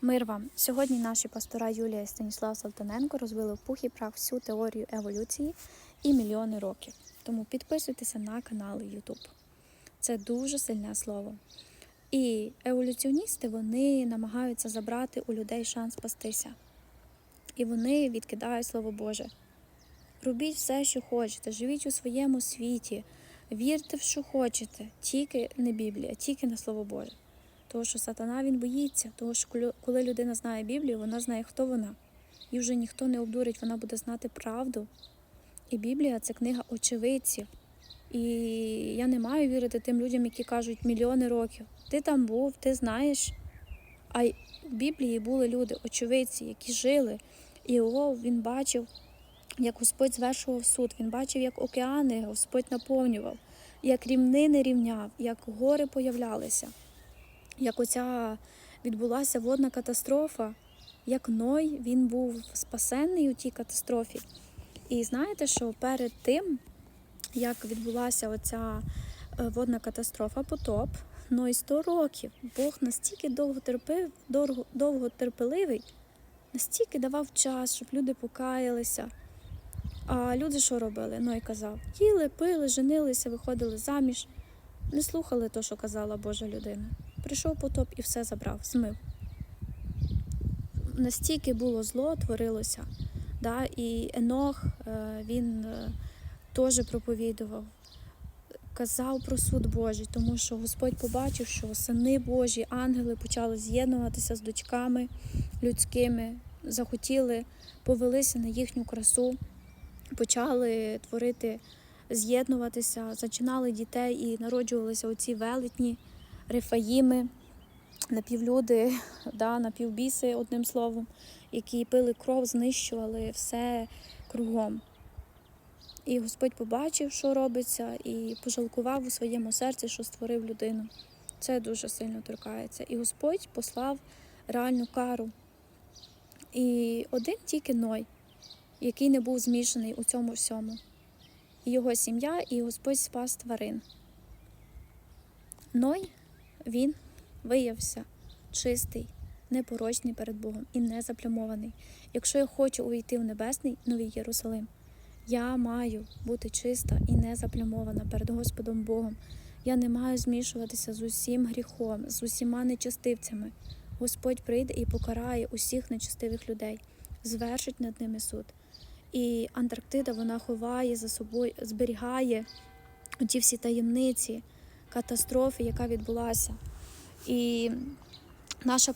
Мир вам! Сьогодні наші пастора Юлія і Станіслав Салтаненко розвили в пух і прах всю теорію еволюції і мільйони років. Тому підписуйтеся на канали YouTube. Це дуже сильне слово. І еволюціоністи вони намагаються забрати у людей шанс спастися. І вони відкидають Слово Боже. Робіть все, що хочете, живіть у своєму світі, вірте в що хочете, тільки не Біблія, тільки на Слово Боже. Тому що сатана він боїться, тому що коли- людина знає Біблію, вона знає, хто вона. І вже ніхто не обдурить, вона буде знати правду. І Біблія це книга очевидців. І я не маю вірити тим людям, які кажуть мільйони років. Ти там був, ти знаєш. А в Біблії були люди, очевидці, які жили. І його він бачив, як Господь звершував суд. Він бачив, як океани Господь наповнював, як рівнини рівняв, як гори появлялися як оця відбулася водна катастрофа, як Ной він був спасенний у тій катастрофі. І знаєте, що перед тим, як відбулася оця е, водна катастрофа, потоп, Ной 100 років, Бог настільки довго терпив, довго, довго терпеливий, настільки давав час, щоб люди покаялися. А люди що робили? Ной казав: їли, пили, женилися, виходили заміж, не слухали то, що казала Божа людина. Прийшов потоп і все забрав, змив. Настільки було зло, творилося. Да? І Енох е, він е, теж проповідував, казав про суд Божий, тому що Господь побачив, що сини Божі, ангели почали з'єднуватися з дочками людськими, захотіли, повелися на їхню красу, почали творити, з'єднуватися, зачинали дітей і народжувалися оці велетні. Рифаїми, напівлюди, да, напівбіси, одним словом, які пили кров, знищували все кругом. І Господь побачив, що робиться, і пожалкував у своєму серці, що створив людину. Це дуже сильно торкається. І Господь послав реальну кару. І один тільки Ной, який не був змішаний у цьому всьому. І його сім'я, і Господь спас тварин. Ной він виявився чистий, непорочний перед Богом і не заплямований. Якщо я хочу увійти в небесний новий Єрусалим, я маю бути чиста і не заплямована перед Господом Богом. Я не маю змішуватися з усім гріхом, з усіма нечистивцями. Господь прийде і покарає усіх нечистивих людей, звершить над ними суд. І Антарктида вона ховає за собою, зберігає ті всі таємниці катастрофи, яка відбулася. І наша